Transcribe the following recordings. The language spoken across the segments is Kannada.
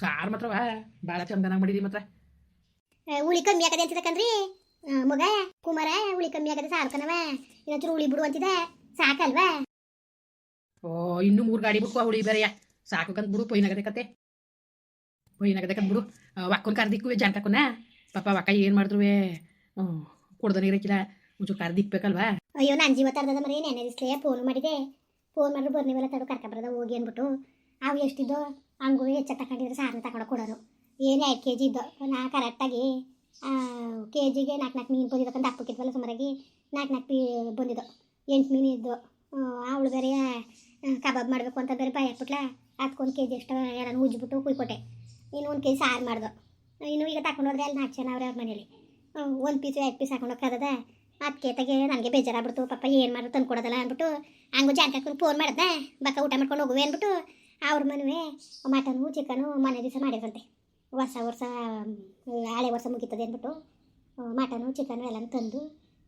ಸಾರು ಮಾತ್ರ ಭಾಳ ಚಂದನಾಗಿ ಮಾಡಿದಿ ಮಾತ್ರ. ಉಳಿ ಕಮ್ಮಿ ಆಗದೆ ಅಂತಿದ್ದಕಂದ್ರಿ ಆ, ಮಗ ಕುಮಾರ ಉಳಿ ಕಮ್ಮಿ ಆಗದೆ ಸಾರ್ಕನವ ಇನ್ನೊಂಚೂರು ಉಳಿ ಬಿಡು ಅಂತಿದೆ ಸಾಕಲ್ವಾ? ಓ ಇನ್ನು ಮೂರು ಗಾಡಿ ಬಿಡ್ಕೊ ಹುಳಿ ಬೇರೆಯ. ಸಾಕಂತ ಬಿಡು ಪೊಯ್ನಾಗದೆ ಕತೆ. ಪೊಯ್ನಾಗದೆ ಕತ್ ಬಿಡು. ಒಕ್ಕನ್ ಕರ್ದಿಕ್ಕುವೆ ಜಾನ್ಕಕ್ಕನ ಪಾಪ ಒಕ್ಕ ಏನು ಮಾಡಿದ್ರು ಕುಡ್ದ ಇರಕ್ಕಿಲ್ಲ ಒಂಚೂರು ಕರ್ದಿಕ್ಬೇಕಲ್ವಾ ಅಯ್ಯೋ ನಾನು ಜೀವ ತರದ ಮರಿ ನೆನೆ ದಿಸ್ಲೇ ಫೋನ್ ಮಾಡಿದೆ ಫೋನ್ ಮಾಡಿದ್ರು ಬರ್ನಿವಲ್ಲ ತಡು ಕರ್ಕೊಬರದ ಹೋಗಿ ಅಂದ್ಬಿಟ್ಟು. ಅವು ಎಷ್ಟಿದ್ದೋ ಹಂಗೂ ಹೆಚ್ಚು ತಗೊಂಡಿದ್ರೆ ಸಾರನ್ನ ತಗೊಂಡು ಕೊಡೋರು ಏನು ಎರಡು ಕೆ ಜಿ ಇದ್ದೋ ನಾ ಕರೆಕ್ಟಾಗಿ ಕೆ ಜಿಗೆ ನಾಲ್ಕು ನಾಲ್ಕು ಮೀನು ಬಂದಿದ್ದಕ್ಕಂತ ಅಪ್ಪಕ್ಕಿದ್ವಲ್ಲ ಸುಮಾರಾಗಿ, ನಾಲ್ಕು ನಾಲ್ಕು ಪೀ ಬಂದಿದ್ದೋ, ಎಂಟು ಮೀನು ಇದ್ದು ಅವಳು ಬೇರೆ ಕಬಾಬ್ ಮಾಡಬೇಕು ಅಂತ ಬೇರೆ ಬಾಯಿ ಹಾಕ್ಬಿಟ್ಲ ಅದಕ್ಕೊಂದು ಕೆ ಜಿ ಎಷ್ಟು ಯಾರನ್ನು ಉಜ್ಜಿಬಿಟ್ಟು ಕುಯ್ಕೊಟ್ಟೆ. ಇನ್ನು ಒಂದು ಕೆ ಜಿ ಸಾರು ಮಾಡ್ದು. ಇನ್ನು ಈಗ ತಗೊಂಡು ಹೋದ್ರೆ ಅಲ್ಲಿ ನಾಲ್ಕು ಜನ ಅವ್ರೆ ಅವ್ರ ಮನೇಲಿ ಒಂದು ಪೀಸ್ ಎರಡು ಪೀಸ್ ಹಾಕೊಂಡು ಹೋಗ್ತದ ಅದಕ್ಕೆ ತಗೆ ನನಗೆ ಬೇಜಾರಾಗ್ಬಿಡ್ತು, ಪಾಪ ಏನು ಮಾಡೋದು ತಂದು ಕೊಡೋದಲ್ಲ ಅಂದ್ಬಿಟ್ಟು, ಹಂಗು ಜಾನ್ಕಕ್ಕೆ ಫೋನ್ ಮಾಡಿದೆ, ಬಕ್ಕ ಊಟ ಮಾಡ್ಕೊಂಡು ಹೋಗುವೆ ಅಂದ್ಬಿಟ್ಟು ಅವ್ರ ಮನುವೆ ಮಟನು ಚಿಕನು ಮನೆ ದಿವಸ ಮಾಡಿದ್ರಂತೆ. ವರ್ಷ ವರ್ಷ ಹಳೆ ವರ್ಷ ಮುಗೀತದೆ ಅಂದ್ಬಿಟ್ಟು ಮಟನು ಚಿಕನು ಎಲ್ಲನೂ ತಂದು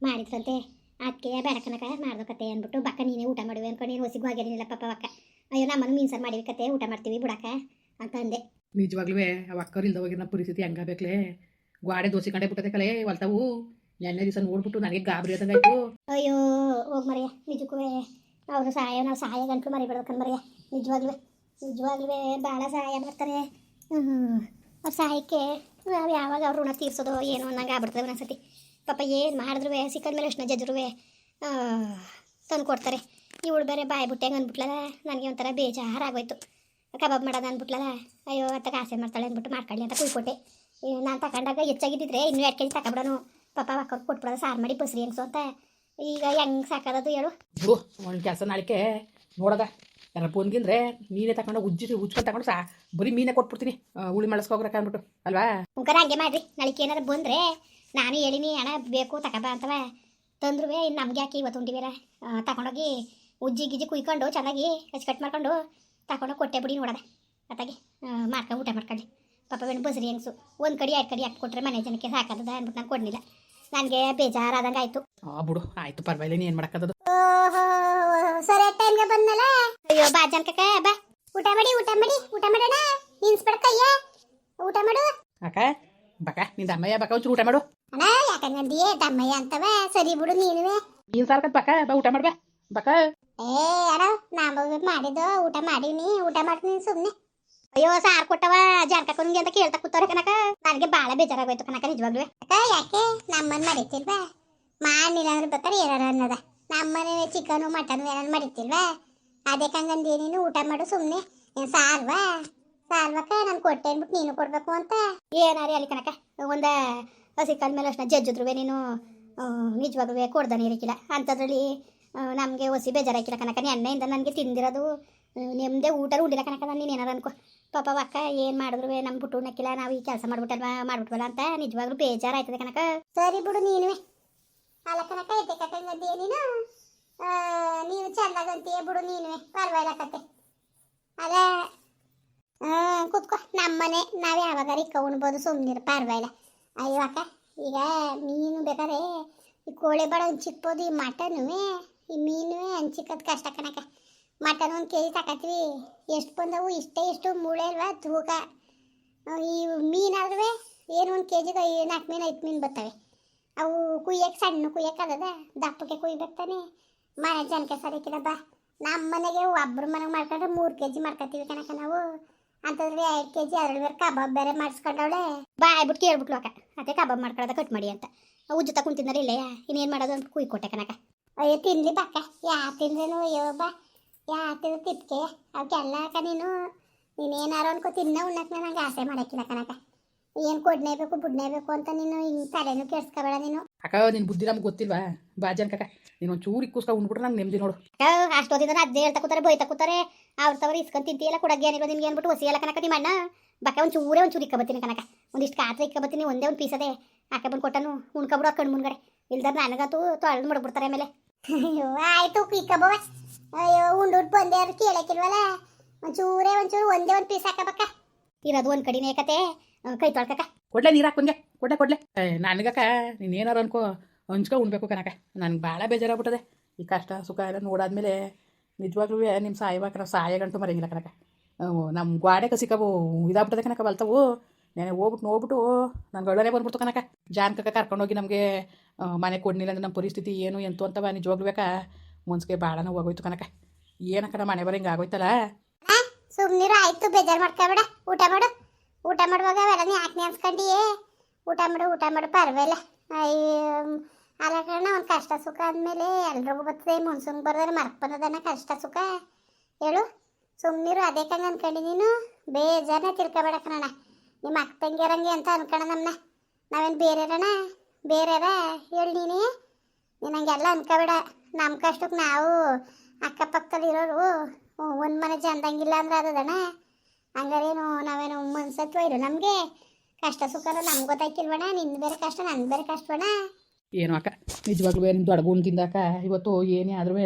ಮಾಡಿದ್ರಂತೆ. ಅದಕ್ಕೆ ಬೇಡಕನಕ ಮಾಡ್ಬೇಕತ್ತೆ ಅಂದ್ಬಿಟ್ಟು ಬಕ್ಕ ನೀನೇ ಊಟ ಮಾಡುವೆ ಅನ್ಕೊಂಡು ನೀನು ಹೊಸಿಗೂ ಆಗಿರಲಿಲ್ಲ ಪಾಪ ಅಕ್ಕ ಅಯ್ಯೋ ನಮ್ಮನ್ನು ಮೀನು ಸಾರು ಮಾಡಿವಿ ಕತೆ ಊಟ ಮಾಡ್ತೀವಿ ಬಿಡಕ್ಕ ಅಂತ ಅಂದೆ. ನಿಜವಾಗ್ಲೂ ಆ ಒಕ್ಕರ್ ಇಲ್ದ ಹೋಗಿರೋ ಪರಿಸ್ಥಿತಿ ಹಂಗಾಬೇಕ್ಲೆ ಗೋಡೆ ದೋಸೆ ಕಂಡೆ ಬಿಟ್ಟದೆ ಕಲೆ ಹೊಲ್ತಾವು ನೆನ್ನೆ ದಿವಸ ನೋಡ್ಬಿಟ್ಟು ನನಗೆ ಗಾಬರಿ ಆದಂಗಾಯ್ತು ಅಯ್ಯೋ ಹೋಗಿ ಮರೆಯ ನಿಜಕ್ಕೂ ಅವರು ಸಹಾಯ ನಾವು ಸಹಾಯ ಗಂಟು ಮರಿಬಿಡ್ಬೇಕಂದ್ ಮರೆಯ ನಿಜವಾಗ್ಲೂ ನಿಜವಾಗ್ಲೂ ಭಾಳ ಸಹಾಯ ಮಾಡ್ತಾರೆ. ಅವ್ರ ಸಹಾಯಕ್ಕೆ ನಾವು ಯಾವಾಗ ಅವ್ರ ಋಣ ತೀರ್ಸೋದು ಏನೋ ಅನ್ನಂಗೆ ಆಗ್ಬಿಡ್ತದೆ ಒಂದೊಂದ್ಸತಿ ಪಾಪ ಏನು ಮಾಡಿದ್ರು ಸಿಕ್ಕದ ಮೇಲೆ ಎಷ್ಟು ಜಜ್ರು ತಂದು ಕೊಡ್ತಾರೆ ಇವಳು ಬೇರೆ ಬಾಯಿ ಬಿಟ್ಟೆ ಅಂದ್ಬಿಟ್ಲಲ್ಲ, ನನಗೆ ಒಂಥರ ಬೇಜಾರಾಗೋಯ್ತು. ಕಬಾಬ್ ಮಾಡೋದು ಅಂದ್ಬಿಟ್ಲಲ್ಲ, ಅಯ್ಯೋ ಅತ್ತಗೆ ಆಸೆ ಮಾಡ್ತಾಳೆ ಅಂದ್ಬಿಟ್ಟು ಮಾಡ್ಕೊಳ್ಳಿ ಅಂತ ಕುಯ್ಕೊಟ್ಟೆ ನಾನು ತಗೊಂಡಾಗ ಹೆಚ್ಚಾಗಿದ್ದಿದ್ರೆ ಇನ್ನೂ ಎರಡು ಕೆ ಜಿ ತಗೊಬಿಡೋನು ಪಾಪ ಅಕ್ಕ ಕೊಟ್ಬಿಡೋದು ಸಾರು ಮಾಡಿ ಬಸ್ರಿ ಹೆಂಗ್ಸು ಅಂತ. ಈಗ ಹೆಂಗ್ ಸಾಕಾದದು ಹೇಳು. ಒಂದು ಕೆಲಸ ನಾಳಿಕೆ ನೋಡದ. ಯಾರ ಫೋನ್ಗಿಂದ್ರೆ ನೀನೇ ತಗೊಂಡು ಉಜ್ಜಿ ಉಜ್ಕೊಂಡು ತಗೊಂಡು ಸಾ ಬರೀ ಮೀನೇ ಕೊಟ್ಬಿಡ್ತೀನಿ. ಉಳಿ ಹುಳಿ ಮಳಸ್ಕೋಗ್ರಕ್ಕ ಅಂದ್ಬಿಟ್ಟು ಅಲ್ವಾ? ಮುಖರ ಹಂಗೆ ಮಾಡ್ರಿ. ನಾಳಿಕೆ ಏನಾದ್ರು ಬಂದ್ರೆ ನಾನು ಹೇಳಿನಿ ಹಣ ಬೇಕು ತಗಬ ಅಂತವ. ತಂದ್ರು ಇನ್ನು ನಮ್ಗೆ ಯಾಕೆ ಇವತ್ತು ಉಂಡಿವೀರ? ತಗೊಂಡೋಗಿ ಉಜ್ಜಿ ಗಿಜ್ಜಿ ಕುಯ್ಕೊಂಡು ಚೆನ್ನಾಗಿ ಕಟ್ ಮಾಡ್ಕೊಂಡು ತಗೊಂಡೋಗಿ ಕೊಟ್ಟೆ ಬಿಡಿ ನೋಡದ. ಅತ್ತಾಗೆ ಮಾಡ್ಕೊಂಡು ಊಟ ಮಾಡ್ಕೊಳ್ಳಿ. ಪಾಪ ಬೇಡ ಬಸ್ರಿ ಹೆಂಗ್ಸು. ಒಂದು ಕಡೆ ಎರಡು ಕಡಿ ಹಾಕ್ಕೊಟ್ರೆ ಮನೆ ಜನಕ್ಕೆ ಸಾಕಾದದ ಅಂದ್ಬಿಟ್ಟು ನಾನು ಕೊಡ್ಲಿಲ್ಲ. ನನಗೆ ಬೇಜಾರಾದಂಗೆ ಆಯಿತು ಆ ಬಿಡು ಆಯಿತು ಪರವಾಗಿಲ್ಲ ನೀನು ಏನು ಮಾಡೋಕ್ಕದು ಓಹೋ! ಸರಿ ಟೈಮ್ಗೆ ಬಂದಲ್ಲ ಅಯ್ಯೋ ಬಾ ಜನಕ ಬಾ. ಊಟ ಮಾಡಿ ಊಟ ಮಾಡಿ ಊಟ ಮಾಡೋಣ. ನಿನ್ಸ್ಬೇಡ ಕೈಯ ಊಟ ಮಾಡು. ಅಕ್ಕ ಬಕ ನಿಂದ ಅಮ್ಮಯ್ಯ ಬಕ ಒಂಚೂರು ಊಟ ಮಾಡು. ಅಣ್ಣ ಯಾಕಂಗಂದಿಯೇ ದಮ್ಮಯ್ಯ ಅಂತವ. ಸರಿ ಬಿಡು ನೀನುವೆ. ನೀನ್ ಸಾರ್ಕತ್ ಬಕ ಬಾ ಊಟ ಮಾಡ್ಬಾ ಬಕ ಏ ಅಣ್ಣ ನಾನು ಮಾಡಿದ್ದು ಊಟ ಮಾಡೀನಿ ಊಟ ಮಾಡ್ತೀನಿ ಸುಮ್ಮನೆ ಅಯ್ಯೋ ಸಾರ್ ಕೊಟ್ಟವ ಜಾರ್ಕಕ್ಕನಿಗೆ ಅಂತ ಕೇಳ್ತಾ ಕೂತವ್ರೆ ಕನಕ ನನಗೆ ಭಾಳ ಬೇಜಾರಾಗೋಯ್ತು ಕನಕ ನಿಜವಾಗ್ಲೂ ಅಕ್ಕ ಯಾಕೆ? ನಮ್ಮನ್ನ ಮರಿತಿಲ್ವಾ? ಮಾಡಿಲ್ಲ ಅಂದ್ರೆ ಬರ್ತಾರೆ ಏನಾರ ಅನ್ನದ. ನಮ್ಮನೆ ಚಿಕನು ಮಟನ್ ಏನಾರು ಮಾಡಿರ್ತಿಲ್ವಾ? ಅದಕ್ಕೆ ಹಂಗಂದು ನೀನು ಊಟ ಮಾಡು ಸುಮ್ಮನೆ ಸಾಲ್ವಾ? ಸಾಲ್ವಕ್ಕ? ನಾನು ಕೊಟ್ಟೆ ಅಂದ್ಬಿಟ್ಟು ನೀನು ಕೊಡ್ಬೇಕು ಅಂತ. ಏನಾರಿ ಅಲ್ಲಿ ಕನಕ ಒಂದ ಹಸಿ ಕಾಲ ಮೇಲೆ ಅಷ್ಟನ್ನ ಜಜ್ಜಿದ್ರುವೆ ನೀನು. ನಿಜವಾಗ್ಲೂ ಕೊಡ್ದಾನೆ ಇರಕ್ಕಿಲ್ಲ ಅಂಥದ್ರಲ್ಲಿ ನಮಗೆ ಹೊಸಿ ಬೇಜಾರಾಕಿಲ್ಲ ಕನಕ ಎಣ್ಣೆಯಿಂದ ನನಗೆ ತಿಂದಿರೋದು ನೆಮ್ಮದೇ ಊಟ ಉಂಡಿಲ್ಲ ಕನಕ ನಾನು ನೀನು ಏನಾರು ಅನ್ಕೋ. ಪಾಪ ಅಕ್ಕ ಏನು ಮಾಡಿದ್ರು ನಮ್ಮ ಬಿಟ್ಟು ನಕ್ಕಿಲ್ಲ ನಾವು ಈ ಕೆಲಸ ಮಾಡ್ಬಿಟ್ಟಲ್ವಾ ಮಾಡ್ಬಿಟ್ವಲ್ಲ ಅಂತ ನಿಜವಾಗ್ಲೂ ಬೇಜಾರಾಯ್ತದೆ ಕನಕ ಸರಿ ಬಿಡು ನೀನುವೆ. ಅಲ್ಲ ಕನಕ ಎದ್ದೆ ಕಟ್ಟಂಗಂತೀಯ ನೀನು ನೀನು ಚೆಂದಾಗಂತೀಯ ಬಿಡು ನೀನುವೆ ಪರವಾಗಿಲ್ಲ ಕತೆ. ಅಲ್ಲ ಹ್ಮ್ ಕೂತ್ಕೋ ನಮ್ಮನೆ ನಾವು ಯಾವಾಗಾರ ಇಕ್ಕ ಉಣ್ಬೋದು ಸುಮ್ಮನಿರು ಪರವಾಗಿಲ್ಲ ಅಯ್ಯೋ ಅಕ್ಕ, ಈಗ ಮೀನು ಬೇಕಾದ್ರೆ ಈ ಕೋಳಿ ಬಾಳ ಹಂಚಿಕ್ಬೋದು ಈ ಮಟನು ಈ ಮೀನು ಹಂಚಿಕ್ಕದು ಕಷ್ಟ ಕಣಕ ಮಟನ್ ಒಂದು ಕೆ ಜಿ ಎಷ್ಟು ಬಂದವು, ಇಷ್ಟೇ ಇಷ್ಟು ಮೂಳೆ ಅಲ್ವಾ, ತೂಕ. ಈ ಮೀನಾದ್ರೂ ಏನು ಒಂದು ಕೆ ಜಿಗೆ ನಾಲ್ಕು ಮೀನು, ಐದು ಮೀನು ಬರ್ತವೆ ಅವು ಕುಯ್ಯಕ್ಕೆ ಸಣ್ಣ ಕುಯ್ಯಕ್ಕಲ್ಲದ ದಪ್ಪಕ್ಕೆ ಕುಯ್ಬೇಕು ತಾನೆ. ಮನೆ ಜನಕ್ಕೆ ಸರಿಕಿದ ಬಾ. ನಮ್ಮ ಮನೆಗೆ ಒಬ್ಬರು ಮನೆಗೆ ಮಾಡ್ಕೊಂಡ್ರೆ ಮೂರು ಕೆ ಜಿ ಮಾಡ್ಕೊತೀವಿ ಕಣಕ ನಾವು. ಅಂತಂದ್ರೆ ಎರಡು ಕೆ ಜಿ ಅದ್ರಲ್ಲಿ ಬೇರೆ ಕಬಾಬ್ ಬೇರೆ ಮಾಡಿಸ್ಕೊಂಡವಳೆ. ಬಾಯ್ಬಿಟ್ಟು ಕೇಳ್ಬಿಟ್ಲು ಅಕ್ಕ. ಅದೇ ಕಬಾಬ್ ಮಾಡ್ಕೊಳ್ಳೋದ ಕಟ್ ಮಾಡಿ ಅಂತ. ಉಜ್ಜುತ್ತ ಕುಂತಿದ್ದಾರೆ ಇಲ್ಲೇ. ಇನ್ನೇನು ಮಾಡೋದು ಅಂತ ಕುಯ್ ಕೊಟ್ಟೆ ಕನಕ ಅಯ್ಯೋ, ತಿನ್ಲಿ ಬಕ್ಕ ಯಾ ತಿಂದ್ರೇನು? ಅಯ್ಯೋ, ಬಾ. ಯಾ ತಿಂದ್ರೆ ತಿಪ್ಕೆ. ಅವಕ್ಕೆಲ್ಲ ಅಕ್ಕ ನೀನು. ನೀನೇನಾರು ಅನ್ಕೋ ತಿನ್ನ ಉಣ್ಣಕ್ಕೆ ನಂಗೆ ಆಸೆ ಮಾಡಕ್ಕಿಲ್ಲ ಕನಕ ಏನು ಕೊಡ್ನೇಬೇಕು ಬುಡ್ನೇಬೇಕು ಅಂತ ನೀನು ಹಿಂಗೆ ತಲೆನೂ ಕೆಡ್ಸ್ಕೊಬೇಡ ನೀನು. ಅಕ್ಕ ನಿನ್ ಬುದ್ಧಿ ನಮ್ಗೆ ಗೊತ್ತಿಲ್ವಾ? ಬಾಜನ್ ಕಕ್ಕ ನೀನು ಒಂದು ಚೂರಿ ಕೂಸ್ಕ ಉಂಡ್ಬಿಟ್ರೆ ನಂಗೆ ನೆಮ್ಮದಿ ನೋಡು. ಅಷ್ಟೊತ್ತಿದ್ರೆ ಅದೇ ಹೇಳ್ತಾ ಕೂತಾರೆ ಬೈತಾ ಕೂತಾರೆ. ಅವ್ರ ತವರು ಇಸ್ಕೊಂಡ್ ತಿಂತೀಯಲ್ಲ ಕೊಡಗ್ಗೆ ಏನಿರೋ ನಿಮ್ಗೆ ಏನ್ಬಿಟ್ಟು ಹೊಸಿ ಎಲ್ಲ ಕನಕ ನಿಮ್ಮ ಅಣ್ಣ ಬಕ್ಕ ಒಂದು ಚೂರೇ ಒಂದು ಚೂರು ಇಕ್ಕಬತ್ತೀನಿ ಕನಕ ಒಂದಿಷ್ಟು ಕಾತ್ರ ಇಕ್ಕಬತ್ತೀನಿ ಒಂದೇ ಒಂದು ಪೀಸದೆ ಅದೇ. ಬಂದ್ ಬಂದು ಕೊಟ್ಟನು ಉಣ್ಕೊಬಿಡು ಕಣ್ಣು ಮುಂದ್ಗಡೆ. ಇಲ್ದಾರ ನನಗಂತೂ ತೊಳೆದು ಮಾಡ್ಬಿಡ್ತಾರೆ ಆಮೇಲೆ. ಅಯ್ಯೋ ಆಯ್ತು ಇಕ್ಕಬವ ಅಯ್ಯೋ ಉಂಡು ಬಂದೆ ಅವ್ರು ಕೇಳಕ್ಕಿಲ್ವಲ್ಲ? ಒಂಚೂರೇ ಒಂಚೂರು ಒಂದೇ ಒಂದು ಪೀಸ್ ಹಾಕಬಕ್ಕ ಇರೋದು ಒಂದು ಕಡಿನ ಕತೆ. ಕೈ ತೊಳ್ಕಕ್ಕ ಕೊಡ್ಲೆ ನೀರು ಹಾಕೊಂಗೆ ಕೊಡ್ಲೆ ಕೊಡ್ಲೆ. ನನ್ಗಕ ನನಗಕ್ಕ ನೀನು ಏನಾರು ಅನ್ಕೋ ಹಂಚ್ಕೊ ಉಣ್ಬೇಕು ಕನಕ ನನಗೆ ಭಾಳ ಬೇಜಾರಾಗ್ಬಿಟ್ಟದೆ. ಈ ಕಷ್ಟ ಸುಖ ಎಲ್ಲ ನೋಡಾದ್ಮೇಲೆ ನಿಜವಾಗ್ಲೂ ನಿಮ್ಮ ಸಾಯವಾಗ ನಾವು ಸಹಾಯ ಗಂಟು ಮರೆಯಂಗಿಲ್ಲ ಕನಕ ನಮ್ಮ ಗಾಡೆ ಕಸಿಕವು ಇದಾಗ್ಬಿಟ್ಟದೆ ಕನಕ ಬಲ್ತವು. ನೆನೆ ಹೋಗ್ಬಿಟ್ಟು ನೋಡ್ಬಿಟ್ಟು ನನ್ನ ಒಳ್ಳೆ ಬಂದ್ಬಿಡ್ತು ಕನಕ ಜಾನ್ಕಕ್ಕ ಕರ್ಕೊಂಡೋಗಿ ನಮಗೆ ಮನೆ ಕೊಡ್ಲಿಲ್ಲ ಅಂದ್ರೆ ನಮ್ಮ ಪರಿಸ್ಥಿತಿ ಏನು ಎಂತು ಅಂತವ ನಿಜವಾಗ್ಲೂ ಬೇಕಾ ಮುನ್ಸ್ಗೆ ಭಾಳ ನೋವು ಆಗೋಯ್ತು ಕನಕ ಏನಕ್ಕ ಮನೆ ಬರಂಗೆ ಆಗೋಯ್ತಲ್ಲ? ಸುಮ್ನಿರು, ಆಯ್ತು, ಬೇಜಾರು ಮಾಡ್ಕೊಬೇಡ. ಊಟ ಮಾಡು. ಊಟ ಮಾಡುವಾಗ ಅವೆಲ್ಲ ನೀ ಯಾಕೆ ನೆನ್ಸ್ಕೊಂಡಿಯೇ? ಊಟ ಮಾಡು ಊಟ ಮಾಡು, ಪರವಾಗಿಲ್ಲ. ಅಯ್ಯೋ, ಅಲ್ಲ ಕಣ ಒಂದು ಕಷ್ಟ ಸುಖ ಅಂದಮೇಲೆ ಎಲ್ರಿಗೂ ಬರ್ತದೆ. ಮುನ್ಸುಂಗ್ ಬರ್ದ್ರೆ ಮರ್ಕ್ ಬಂದದನ ಕಷ್ಟ ಸುಖ. ಹೇಳು, ಸುಮ್ನಿರು, ಅದೇ ಕಂಗೆ ನೀನು. ಬೇಜಾರನ್ನ ತಿಳ್ಕೊಬೇಡ ಕಣ ನಿಮ್ಮ ಅಕ್ಕ ತಂಗಿರಂಗೆ ಅಂತ ಅನ್ಕೋಣ ನಮ್ಮನ್ನ ನಾವೇನು ಬೇರೆರಣ ಬೇರೆರ? ಹೇಳಿ ನೀನೇ. ನೀನು ಹಂಗೆಲ್ಲ ಅನ್ಕೋಬೇಡ. ನಮ್ಮ ಕಷ್ಟಕ್ಕೆ ನಾವು ಅಕ್ಕಪಕ್ಕದಲ್ಲಿ ಇರೋರು ಒಂದು ಮನೆ ಚಂದಂಗಿಲ್ಲ ಅಂದ್ರೆ ಅದದಣ್ಣ? ಹಂಗಾರೇನು ನಾವೇನು ಮನ್ಸತ್ವ ಇರು. ನಮಗೆ ಕಷ್ಟ ಸುಖನ ನಮ್ಗೆ ಗೊತ್ತಾಯ್ತಿಲ್ವಣ ನಿನ್ನ ಬೇರೆ ಕಷ್ಟ ನನ್ನ ಬೇರೆ ಕಷ್ಟವಣ ಏನು ಅಕ್ಕ? ನಿಜವಾಗ್ಲೂ ಏನು ದೊಡ್ಡ ತಿಂದಾಕ ಇವತ್ತು ಏನೇ ಆದ್ರೂ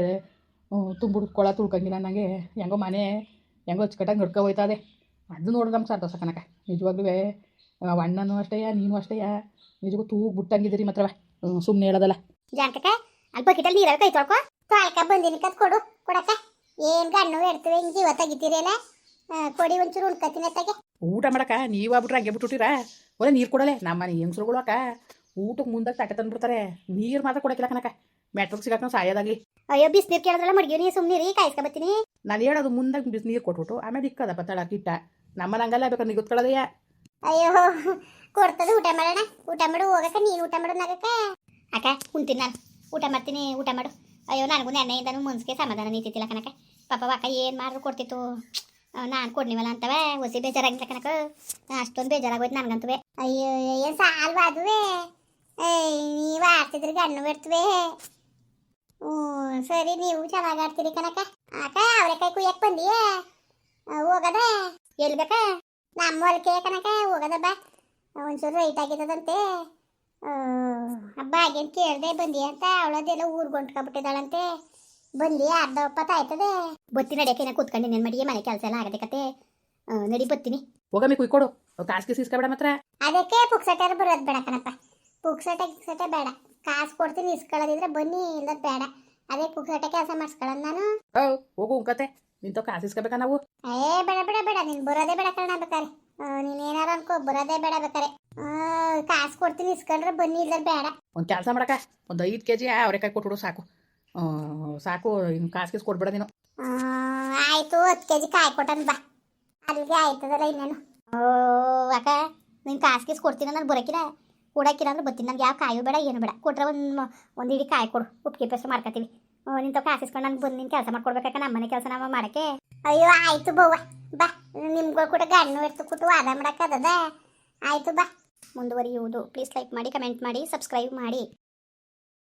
ತುಂಬಿಡ್ ಕೊಳ ತುಳ್ಕಂಗಿಲ್ಲ ನನಗೆ ಹೆಂಗೋ ಮನೆ ಹೆಂಗೋ ಅಚ್ಚುಕಟ್ಟಾಗಿ ನಡ್ಕೊ ಹೋಯ್ತದೆ. ಅದು ನೋಡಿ ನಮ್ಗೆ ಸಂತೋಷ ಕನಕ ನಿಜವಾಗ್ಲೂ ಅಣ್ಣನೂ ಅಷ್ಟೇಯ ನೀನು ಅಷ್ಟೇಯ ನಿಜಕ್ಕೂ ತೂಗ್ ಬಿಟ್ಟಂಗಿದ್ರಿ ಮಾತ್ರವ ಸುಮ್ಮನೆ ಹೇಳೋದಲ್ಲ. ಜಾನ್ಕಕ್ಕ ಅಲ್ಪ ಕಿಟಲ್ ನೀರಲ್ಲಿ ಕೈ ತೊಳ್ಕೊ. ಕಾಯ್ಕ ಬಂದಿನಿ ಕತ್ ಕೊಡು ಕೊಡಕ್ಕ. ಏನು ಗಣ್ಣು ಇಡ್ತೀವಿ ಹಿಂಗೆ ಜೀವ ತೆಗಿತೀರಲ್ಲ ಕೊಡಿ ಒಂಚೂರು ಉಣ್ಕತೀನಿ ಅತ್ತಾಗೆ. ಊಟ ಮಾಡಕ ನೀವು ಆಗ್ಬಿಟ್ರೆ ಹಂಗೆ ಬಿಟ್ಟುಟ್ಟಿರಾ ಒಳ್ಳೆ ನೀರು ಕೊಡಲೆ ನಮ್ಮ ಮನೆ ಹೆಂಗ್ಸ್ರುಗಳು ಅಕ್ಕ. ಊಟಕ್ಕೆ ಮುಂದೆ ತಟ್ಟೆ ತಂದ್ಬಿಡ್ತಾರೆ ನೀರು ಮಾತ್ರ ಕೊಡಕ್ಕಿಲ್ಲ ಕನಕ ಮೆಟ್ರಿಗೆ ಸಿಗಾಕ ಸಾಯೋದಾಗ್ಲಿ. ಅಯ್ಯೋ ಬಿಸಿನೀರು ಕೇಳಿದ್ರಲ್ಲ ಮಡ್ಗಿ ನೀ ಕಾಯಿಸ್ಕೊ ಕಾಯಿಸ್ಕೊಬತ್ತೀನಿ ನಾನು ಹೇಳೋದು ಮುಂದಾಗ ಬಿಸಿ ನೀರು ಕೊಟ್ಬಿಟ್ಟು ಆಮೇಲೆ ಇಕ್ಕದಪ್ಪ ಕಿಟ್ಟ. ನಮ್ಮನ್ನ ಹಂಗಲ್ಲ ಬೇಕಾದ್ರೆ ಗೊತ್ಕೊಳ್ಳೋದಯ್ಯ. ಅಯ್ಯೋ ಕೊಡ್ತದ ಊಟ ಮಾಡೋಣ. ಊಟ ಮಾಡು ಹೋಗಕ್ಕ ನೀನು ಊಟ ಮಾಡು ನಗಕ್ಕ ಅಕ್ಕ ಕುಂತೀನಿ ನಾನು. ಊಟ ಮಾಡ್ತೀನಿ ಊಟ ಮಾಡು. ಅಯ್ಯೋ ನನಗೂ ನೆನ್ನೆಯಿಂದನೂ ಮನ್ಸಿಗೆ ಸಮಾಧಾನ ನಿಂತಿತ್ತಿಲ್ಲ ಕನಕ ಪಾಪ ಅಕ್ಕ ಏನು ಮಾಡಿದ್ರು ಕೊಡ್ತಿತ್ತು? ನಾನು ಕೊಡ್ನಿವಲ್ಲ ಅಂತವೆ ಹೊಸಿ ಬೇಜಾರಾಗಿಲ್ಲ ಕನಕ ಅಷ್ಟೊಂದು ಬೇಜಾರಾಗೋಯ್ತು ನನಗಂತವೆ. ಅಯ್ಯೋ, ಏನು ಸಾಲ್ವ ಅದುವೆ? ನೀವು ಆಡ್ತಿದ್ರಿ ಗಣ್ಣು ಬಿಡ್ತವೆ ಹ್ಞೂ, ಸರಿ, ನೀವು ಚೆನ್ನಾಗಿ ಆಡ್ತೀರಿ ಕನಕ ಆಕ ಅವರೆಕಾಯಿ ಕುಯ್ಯಕ್ಕೆ ಬಂದಿಯೇ? ಹೋಗದ? ಎಲ್ಲಿ ಬೇಕಾ? ನಮ್ಮ ಹೊಲಕ್ಕೆ ಕನಕ ಹೋಗದ ಬಾ. ಒಂಚೂರು ರೈಟ್ ಆಗಿದ್ದದಂತೆ. ಹಬ್ಬ ಆಗೇನು ಕೇಳ್ದೆ ಬಂದಿ ಅಂತ? ಅವಳದೆಲ್ಲ ಊರು ಗೊಂಟ್ಕೊಬಿಟ್ಟಿದ್ದಾಳಂತೆ ಬಂದಿ ಅರ್ಧ ಒಪ್ಪತ್ತು ಆಯ್ತದೆ. ಬತ್ತಿ ನಡಿಯಕ್ಕೆ ಕೂತ್ಕೊಂಡು ಏನು ಮಾಡಿ ಮನೆ ಕೆಲಸ ಎಲ್ಲ ಆಗದೆ ಕತೆ ನಡಿ ಬತ್ತೀನಿ. ಹೋಗಮ್ಮಿ ಕುಯ್ಕೊಡು ಕಾಸಿಗೆ ಸೀಸ್ಕೊಬೇಡ ಮಾತ್ರ. ಅದಕ್ಕೆ ಪುಕ್ಸಟೆ ಬರೋದು ಬೇಡ ಕಣಪ್ಪ. ಪುಕ್ಸಟೆ ಗಿಕ್ಸಟೆ ಬೇಡ. ಕಾಸು ಕೊಡ್ತೀನಿ ಇಸ್ಕೊಳ್ಳೋದಿದ್ರೆ ಬನ್ನಿ ಇಲ್ಲ ಬೇಡ. ಅದೇ ಪುಕ್ಸಟ ಕೆಲಸ ಮಾಡಿಸ್ಕೊಳ್ಳೋದು ನಾನು. ಹೋಗು ಕತೆ. ನಿಂತ ಕಾಸು ಇಸ್ಕೋಬೇಕ ನಾವು? ಏ ಬೇಡ ಬೇಡ ಬೇಡ. ನೀನು ಬರೋದೇ ಬೇಡ ಕಣ ಬೇಕಾರೆ. ನೀನು ಏನಾರು ಅನ್ಕೋ ಬರೋದೇ ಬೇಡ ಬೇಕಾರೆ. ಕಾಸು ಕೊಡ್ತೀನಿ ಇಸ್ಕೊಂಡ್ರೆ ಬನ್ನಿ ಇಲ್ಲ ಬೇಡ. ಒಂದು ಕೆಲಸ ಮಾಡಕ ಒಂದು ಐದು ಕೆಜಿ ಜಿ ಅವರೆಕಾಯಿ ಕೊಟ್ಬಿಡು ಸಾಕು. ಸಾಕು, ಇನ್ನು ಕಾಸು ನೀನು. ಆಯ್ತು, ಹತ್ತು ಕೆ ಜಿ ಕಾಯಿ ಕೊಟ್ಟನ್ ಬಾ. ಅಲ್ಲಿಗೆ ಆಯ್ತದಲ್ಲ ಇನ್ನೇನು. ಓ, ಅಕ್ಕ, ನೀನು ಕಾಸು ಗೀಸ್ ಕೊಡ್ತೀನಿ ನಾನು ಬರಕಿರ ಕೊಡಕ್ಕಿಲ್ಲ ಅಂದ್ರೆ ಬರ್ತೀನಿ ನನಗೆ ಯಾವ ಕಾಯಿ ಬೇಡ, ಏನು ಬೇಡ. ಕೊಟ್ರೆ ಒಂದು ಒಂದು ಇಡೀ ಕಾಯಿ ಕೊಡು. ಉಪ್ಪಿಗೆ ಪೇಸ್ಟ್ ಮಾಡ್ಕೊತೀವಿ ನಿಂತ ಕಾಸು ಇಸ್ಕೊಂಡು ನಾನು ಬಂದು ನಿನ್ನ ಕೆಲಸ ಮಾಡ್ಕೊಡ್ಬೇಕಾಕ ನಮ್ಮ ಮನೆ ಕೆಲಸ ನಾವು ಮಾಡೋಕ್ಕೆ. ಅಯ್ಯೋ, ಆಯ್ತು ಬವ್ವ ಬಾ ನಿಮ್ಗಳು ಕೂಡ ಗಣ್ಣು ಎತ್ತು ಕೊಟ್ಟು ವಾದ ಮಾಡಕ್ಕದ ಆಯಿತು ಬಾ. ಮುಂದುವರಿಯುವುದು. ಪ್ಲೀಸ್ ಲೈಕ್ ಮಾಡಿ ಕಮೆಂಟ್ ಮಾಡಿ ಸಬ್ಸ್ಕ್ರೈಬ್ ಮಾಡಿ.